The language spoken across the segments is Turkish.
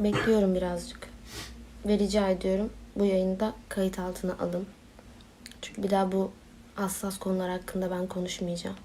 bekliyorum birazcık. Ve rica ediyorum bu yayını da kayıt altına alın. Çünkü bir daha bu hassas konular hakkında ben konuşmayacağım.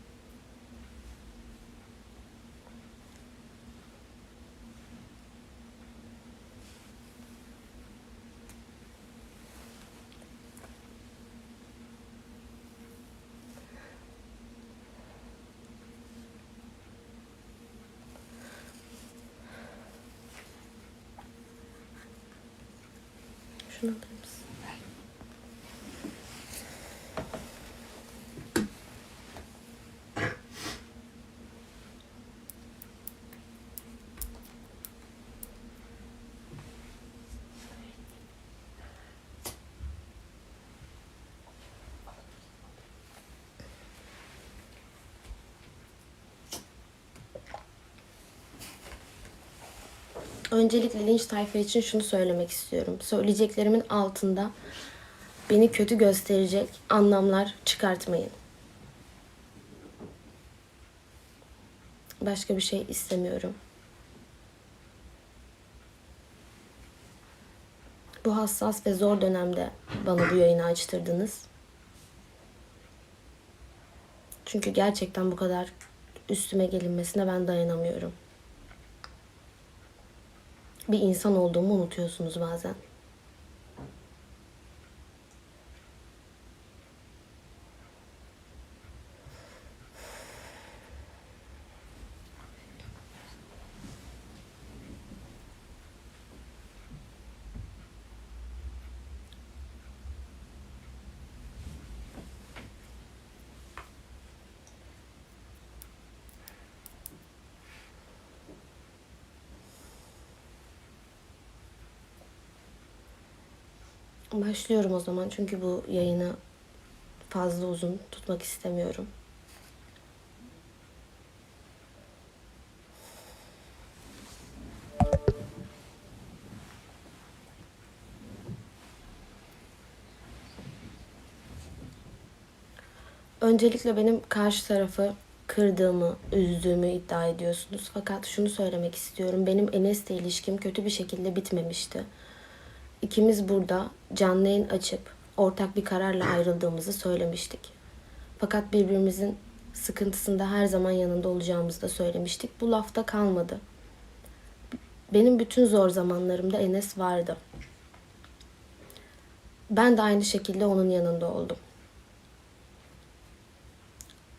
Şunu alır Öncelikle linç tayfa için şunu söylemek istiyorum. Söyleyeceklerimin altında beni kötü gösterecek anlamlar çıkartmayın. Başka bir şey istemiyorum. Bu hassas ve zor dönemde bana bu yayını açtırdınız. Çünkü gerçekten bu kadar üstüme gelinmesine ben dayanamıyorum. Bir insan olduğumu unutuyorsunuz bazen. Başlıyorum o zaman çünkü bu yayını fazla uzun tutmak istemiyorum. Öncelikle benim karşı tarafı kırdığımı, üzdüğümü iddia ediyorsunuz. Fakat şunu söylemek istiyorum. Benim Enes'le ilişkim kötü bir şekilde bitmemişti. İkimiz burada canlı yayın açıp ortak bir kararla ayrıldığımızı söylemiştik. Fakat birbirimizin sıkıntısında her zaman yanında olacağımızı da söylemiştik. Bu lafta kalmadı. Benim bütün zor zamanlarımda Enes vardı. Ben de aynı şekilde onun yanında oldum.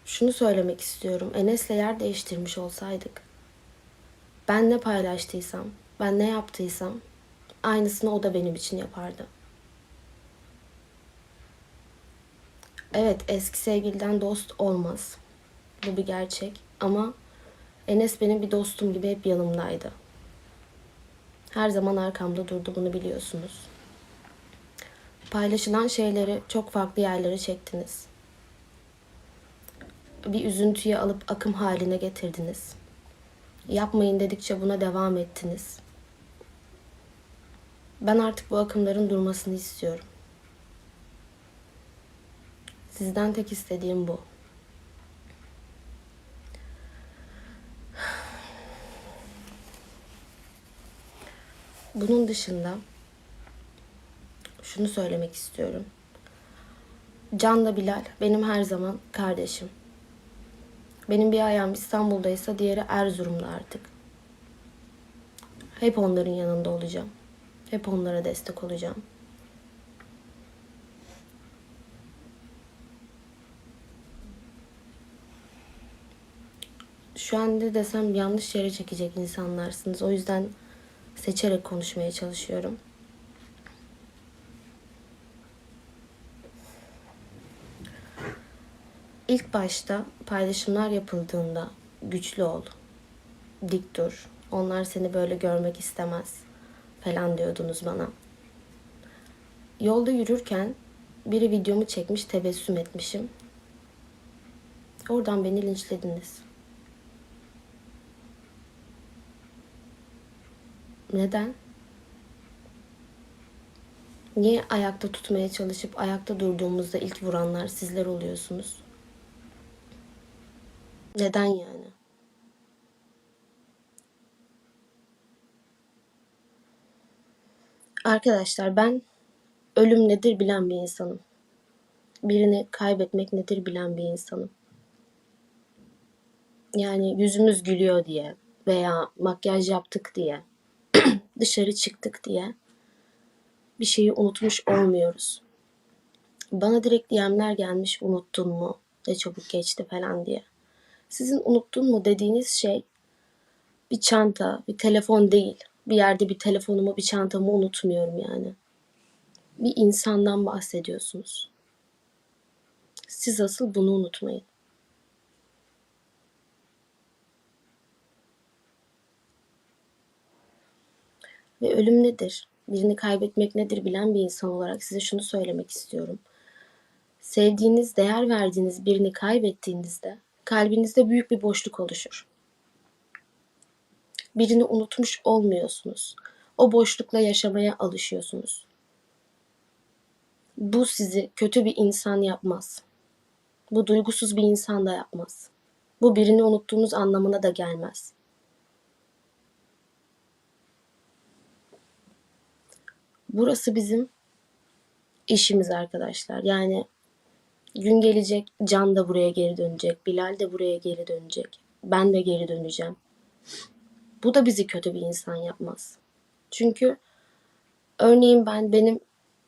Şunu söylemek istiyorum. Enes'le yer değiştirmiş olsaydık. Ben ne paylaştıysam, ben ne yaptıysam aynısını o da benim için yapardı. Evet, eski sevgiliden dost olmaz. Bu bir gerçek ama Enes benim bir dostum gibi hep yanımdaydı. Her zaman arkamda durdu bunu biliyorsunuz. Paylaşılan şeyleri çok farklı yerlere çektiniz. Bir üzüntüye alıp akım haline getirdiniz. Yapmayın dedikçe buna devam ettiniz. Ben artık bu akımların durmasını istiyorum. Sizden tek istediğim bu. Bunun dışında şunu söylemek istiyorum. Can'la Bilal benim her zaman kardeşim. Benim bir ayağım İstanbul'daysa diğeri Erzurum'da artık. Hep onların yanında olacağım. Hep onlara destek olacağım. Şu an ne desem yanlış yere çekecek insanlarsınız. O yüzden seçerek konuşmaya çalışıyorum. İlk başta paylaşımlar yapıldığında güçlü ol, dik dur. Onlar seni böyle görmek istemez falan diyordunuz bana. Yolda yürürken biri videomu çekmiş tebessüm etmişim. Oradan beni linçlediniz. Neden? Niye ayakta tutmaya çalışıp ayakta durduğumuzda ilk vuranlar sizler oluyorsunuz? Neden yani? Arkadaşlar ben ölüm nedir bilen bir insanım. Birini kaybetmek nedir bilen bir insanım. Yani yüzümüz gülüyor diye veya makyaj yaptık diye, dışarı çıktık diye bir şeyi unutmuş olmuyoruz. Bana direkt DM'ler gelmiş unuttun mu? Ne çabuk geçti falan diye. Sizin unuttun mu dediğiniz şey bir çanta, bir telefon değil. Bir yerde bir telefonumu, bir çantamı unutmuyorum yani. Bir insandan bahsediyorsunuz. Siz asıl bunu unutmayın. Ve ölüm nedir? Birini kaybetmek nedir bilen bir insan olarak size şunu söylemek istiyorum. Sevdiğiniz, değer verdiğiniz birini kaybettiğinizde kalbinizde büyük bir boşluk oluşur. Birini unutmuş olmuyorsunuz. O boşlukla yaşamaya alışıyorsunuz. Bu sizi kötü bir insan yapmaz. Bu duygusuz bir insan da yapmaz. Bu birini unuttuğunuz anlamına da gelmez. Burası bizim işimiz arkadaşlar. Yani gün gelecek Can da buraya geri dönecek. Bilal de buraya geri dönecek. Ben de geri döneceğim. Bu da bizi kötü bir insan yapmaz. Çünkü örneğin ben benim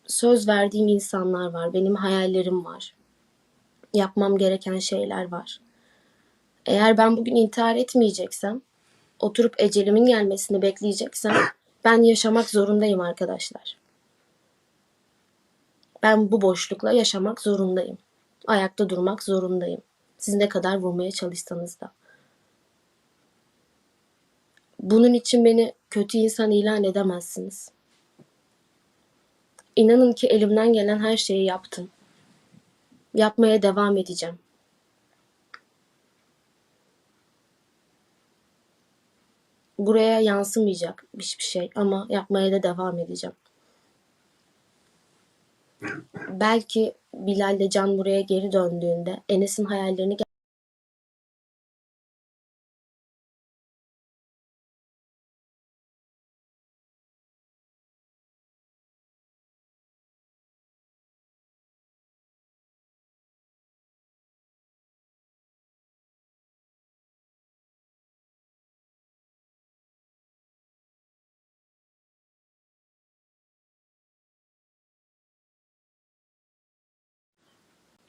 söz verdiğim insanlar var. Benim hayallerim var. Yapmam gereken şeyler var. Eğer ben bugün intihar etmeyeceksem, oturup ecelimin gelmesini bekleyeceksem ben yaşamak zorundayım arkadaşlar. Ben bu boşlukla yaşamak zorundayım. Ayakta durmak zorundayım. Siz ne kadar vurmaya çalışsanız da. Bunun için beni kötü insan ilan edemezsiniz. İnanın ki elimden gelen her şeyi yaptım. Yapmaya devam edeceğim. Buraya yansımayacak hiçbir şey ama yapmaya da devam edeceğim. Belki Bilal ile Can buraya geri döndüğünde Enes'in hayallerini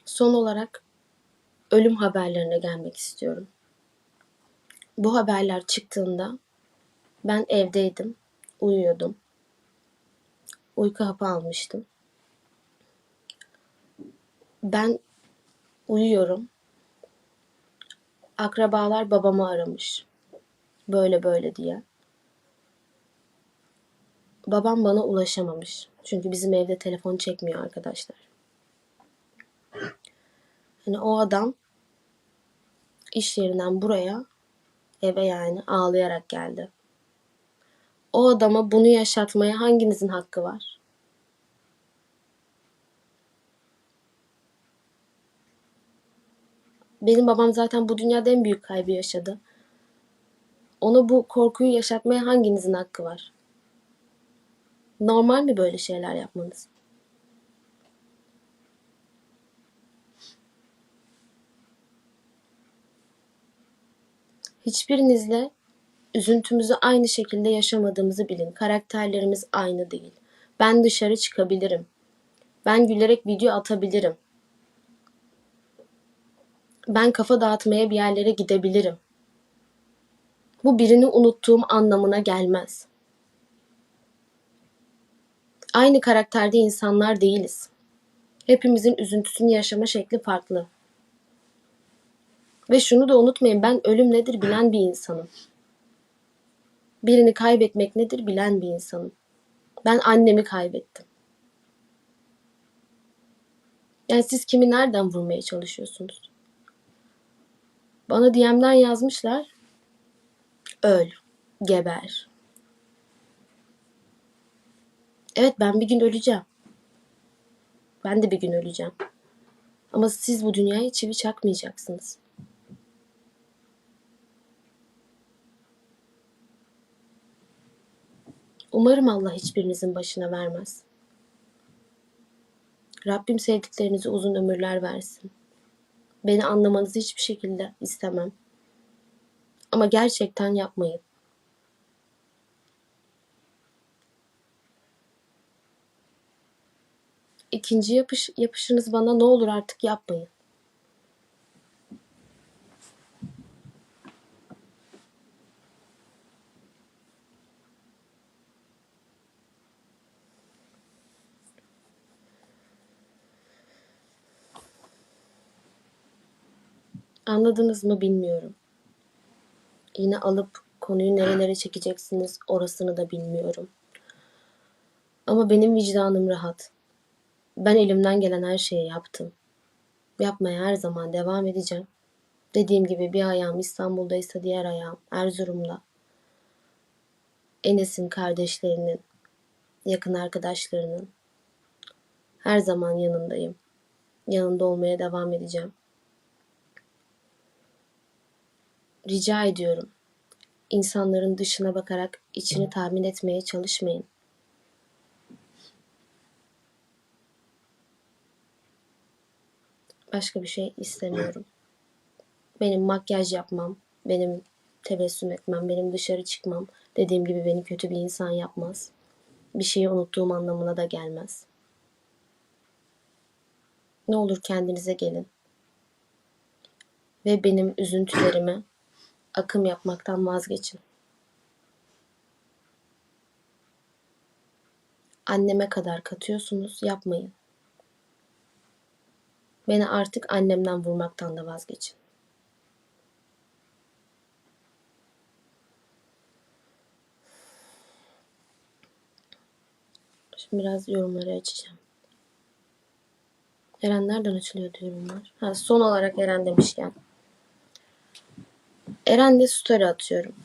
Son olarak ölüm haberlerine gelmek istiyorum. Bu haberler çıktığında ben evdeydim, uyuyordum. Uyku hapı almıştım. Ben uyuyorum. Akrabalar babamı aramış. Böyle böyle diye. Babam bana ulaşamamış. Çünkü bizim evde telefon çekmiyor arkadaşlar. Hani o adam iş yerinden buraya eve yani ağlayarak geldi. O adama bunu yaşatmaya hanginizin hakkı var? Benim babam zaten bu dünyada en büyük kaybı yaşadı. Ona bu korkuyu yaşatmaya hanginizin hakkı var? Normal mi böyle şeyler yapmanız? Hiçbirinizle üzüntümüzü aynı şekilde yaşamadığımızı bilin. Karakterlerimiz aynı değil. Ben dışarı çıkabilirim. Ben gülerek video atabilirim. Ben kafa dağıtmaya bir yerlere gidebilirim. Bu birini unuttuğum anlamına gelmez. Aynı karakterde insanlar değiliz. Hepimizin üzüntüsünü yaşama şekli farklı. Ve şunu da unutmayın ben ölüm nedir bilen bir insanım. Birini kaybetmek nedir bilen bir insanım. Ben annemi kaybettim. Yani siz kimi nereden vurmaya çalışıyorsunuz? Bana DM'den yazmışlar. Öl, geber. Evet ben bir gün öleceğim. Ben de bir gün öleceğim. Ama siz bu dünyaya çivi çakmayacaksınız. Umarım Allah hiçbirinizin başına vermez. Rabbim sevdiklerinize uzun ömürler versin. Beni anlamanızı hiçbir şekilde istemem. Ama gerçekten yapmayın. İkinci yapış, yapışınız bana ne olur artık yapmayın. Anladınız mı bilmiyorum. Yine alıp konuyu nerelere çekeceksiniz orasını da bilmiyorum. Ama benim vicdanım rahat. Ben elimden gelen her şeyi yaptım. Yapmaya her zaman devam edeceğim. Dediğim gibi bir ayağım İstanbul'daysa diğer ayağım Erzurum'da. Enes'in kardeşlerinin, yakın arkadaşlarının her zaman yanındayım. Yanında olmaya devam edeceğim. Rica ediyorum. İnsanların dışına bakarak içini tahmin etmeye çalışmayın. Başka bir şey istemiyorum. Benim makyaj yapmam, benim tebessüm etmem, benim dışarı çıkmam dediğim gibi beni kötü bir insan yapmaz. Bir şeyi unuttuğum anlamına da gelmez. Ne olur kendinize gelin. Ve benim üzüntülerime akım yapmaktan vazgeçin. Anneme kadar katıyorsunuz, yapmayın. Beni artık annemden vurmaktan da vazgeçin. Şimdi biraz yorumları açacağım. Eren nereden açılıyordu yorumlar? Ha, son olarak Eren demişken. Eren'le story atıyorum.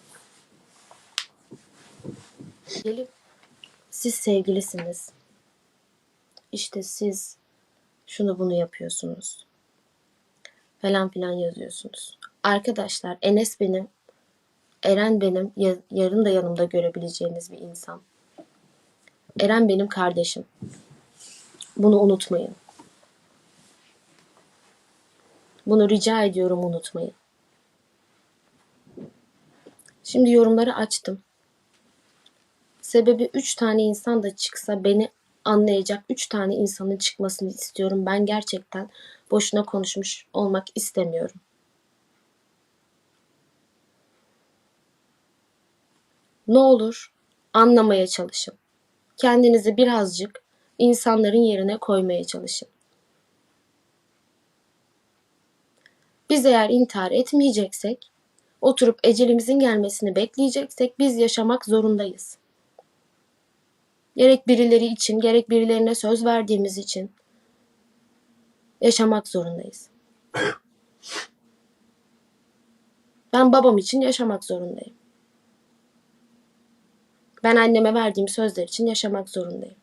Gelip siz sevgilisiniz. İşte siz şunu bunu yapıyorsunuz. Falan filan yazıyorsunuz. Arkadaşlar Enes benim, Eren benim, ya- yarın da yanımda görebileceğiniz bir insan. Eren benim kardeşim. Bunu unutmayın. Bunu rica ediyorum unutmayın. Şimdi yorumları açtım. Sebebi üç tane insan da çıksa beni anlayacak üç tane insanın çıkmasını istiyorum. Ben gerçekten boşuna konuşmuş olmak istemiyorum. Ne olur anlamaya çalışın. Kendinizi birazcık insanların yerine koymaya çalışın. Biz eğer intihar etmeyeceksek, oturup ecelimizin gelmesini bekleyeceksek biz yaşamak zorundayız. Gerek birileri için, gerek birilerine söz verdiğimiz için yaşamak zorundayız. Ben babam için yaşamak zorundayım. Ben anneme verdiğim sözler için yaşamak zorundayım.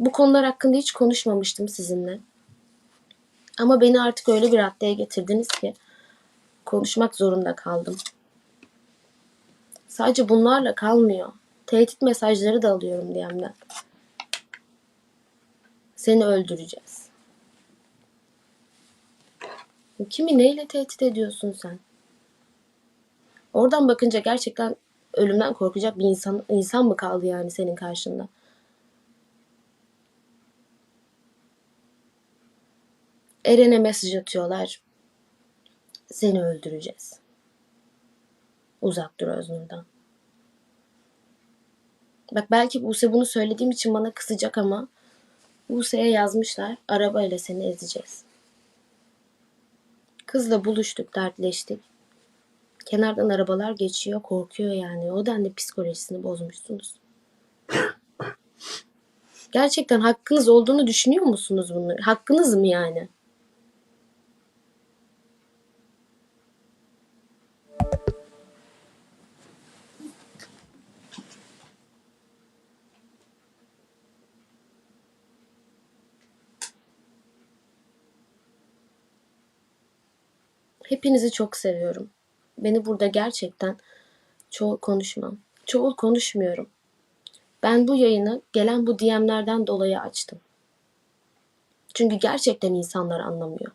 Bu konular hakkında hiç konuşmamıştım sizinle. Ama beni artık öyle bir raddeye getirdiniz ki konuşmak zorunda kaldım. Sadece bunlarla kalmıyor. Tehdit mesajları da alıyorum DM'den. Seni öldüreceğiz. Kimi neyle tehdit ediyorsun sen? Oradan bakınca gerçekten ölümden korkacak bir insan insan mı kaldı yani senin karşında? Eren'e mesaj atıyorlar. Seni öldüreceğiz. Uzak dur Öznur'dan. Bak belki Buse bunu söylediğim için bana kızacak ama Buse'ye yazmışlar. Arabayla seni ezeceğiz. Kızla buluştuk, dertleştik. Kenardan arabalar geçiyor, korkuyor yani. O denli psikolojisini bozmuşsunuz. Gerçekten hakkınız olduğunu düşünüyor musunuz bunları? Hakkınız mı yani? Hepinizi çok seviyorum. Beni burada gerçekten Çoğul konuşmam. Çoğul konuşmuyorum. Ben bu yayını gelen bu DM'lerden dolayı açtım. Çünkü gerçekten insanlar anlamıyor.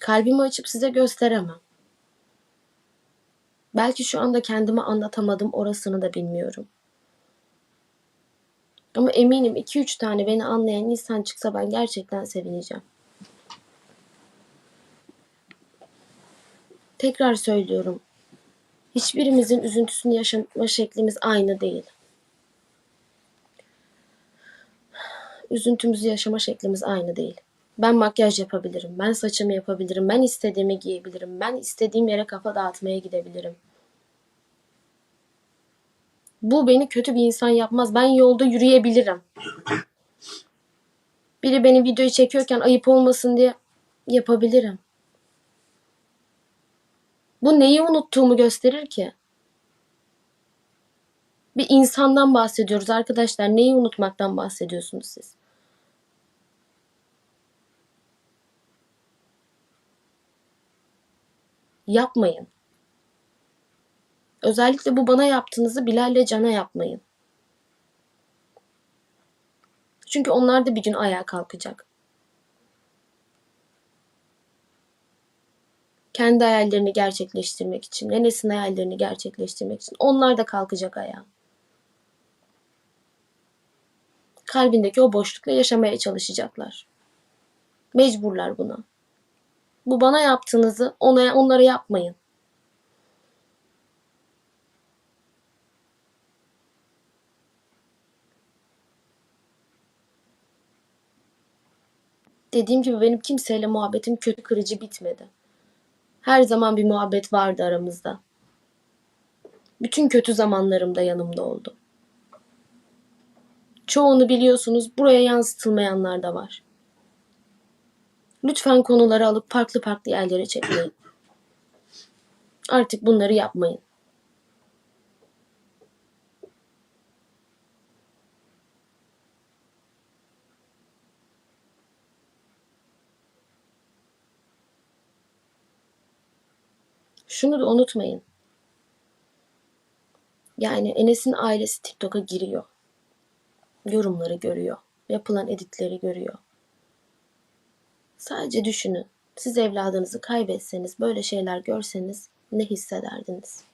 Kalbimi açıp size gösteremem. Belki şu anda kendime anlatamadım orasını da bilmiyorum. Ama eminim 2-3 tane beni anlayan insan çıksa ben gerçekten sevineceğim. Tekrar söylüyorum. Hiçbirimizin üzüntüsünü yaşama şeklimiz aynı değil. Üzüntümüzü yaşama şeklimiz aynı değil. Ben makyaj yapabilirim, ben saçımı yapabilirim, ben istediğimi giyebilirim, ben istediğim yere kafa dağıtmaya gidebilirim. Bu beni kötü bir insan yapmaz. Ben yolda yürüyebilirim. Biri beni videoyu çekiyorken ayıp olmasın diye yapabilirim. Bu neyi unuttuğumu gösterir ki? Bir insandan bahsediyoruz arkadaşlar. Neyi unutmaktan bahsediyorsunuz siz? Yapmayın. Özellikle bu bana yaptığınızı Bilal'le Can'a yapmayın. Çünkü onlar da bir gün ayağa kalkacak. Kendi hayallerini gerçekleştirmek için, Enes'in hayallerini gerçekleştirmek için. Onlar da kalkacak ayağa. Kalbindeki o boşlukla yaşamaya çalışacaklar. Mecburlar buna. Bu bana yaptığınızı ona, onlara yapmayın. Dediğim gibi benim kimseyle muhabbetim kötü kırıcı bitmedi. Her zaman bir muhabbet vardı aramızda. Bütün kötü zamanlarımda yanımda oldu. Çoğunu biliyorsunuz, buraya yansıtılmayanlar da var. Lütfen konuları alıp farklı farklı yerlere çekmeyin. Artık bunları yapmayın. Şunu da unutmayın. Yani Enes'in ailesi TikTok'a giriyor. Yorumları görüyor. Yapılan editleri görüyor. Sadece düşünün. Siz evladınızı kaybetseniz, böyle şeyler görseniz ne hissederdiniz?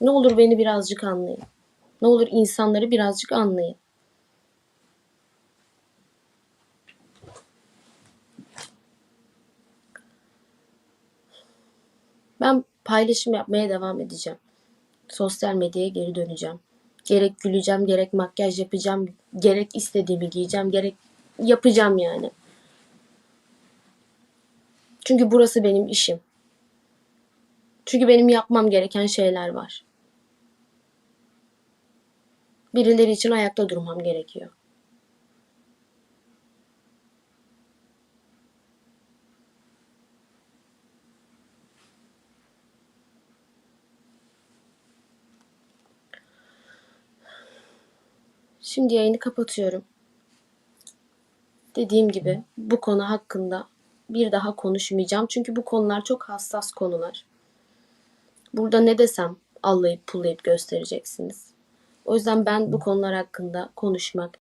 Ne olur beni birazcık anlayın. Ne olur insanları birazcık anlayın. Ben paylaşım yapmaya devam edeceğim. Sosyal medyaya geri döneceğim. Gerek güleceğim, gerek makyaj yapacağım, gerek istediğimi giyeceğim, gerek yapacağım yani. Çünkü burası benim işim. Çünkü benim yapmam gereken şeyler var. Birileri için ayakta durmam gerekiyor. Şimdi yayını kapatıyorum. Dediğim gibi bu konu hakkında bir daha konuşmayacağım. Çünkü bu konular çok hassas konular. Burada ne desem allayıp pullayıp göstereceksiniz. O yüzden ben bu konular hakkında konuşmak